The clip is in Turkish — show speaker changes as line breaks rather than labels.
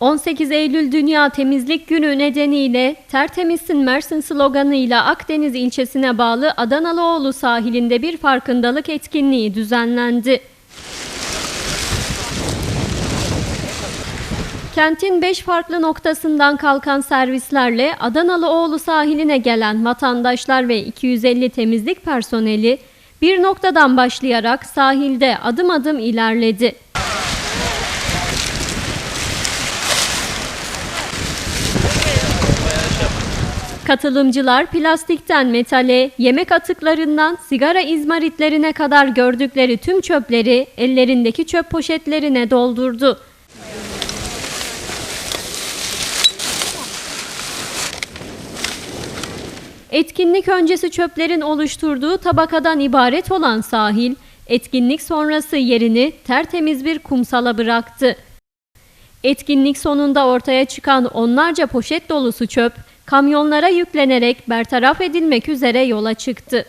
18 Eylül Dünya Temizlik Günü nedeniyle Tertemizsin Mersin sloganıyla Akdeniz ilçesine bağlı Adanalıoğlu sahilinde bir farkındalık etkinliği düzenlendi. Kentin 5 farklı noktasından kalkan servislerle Adanalıoğlu sahiline gelen vatandaşlar ve 250 temizlik personeli bir noktadan başlayarak sahilde adım adım ilerledi. Katılımcılar plastikten metale, yemek atıklarından sigara izmaritlerine kadar gördükleri tüm çöpleri ellerindeki çöp poşetlerine doldurdu. Etkinlik öncesi çöplerin oluşturduğu tabakadan ibaret olan sahil, etkinlik sonrası yerini tertemiz bir kumsala bıraktı. Etkinlik sonunda ortaya çıkan onlarca poşet dolusu çöp, kamyonlara yüklenerek bertaraf edilmek üzere yola çıktı.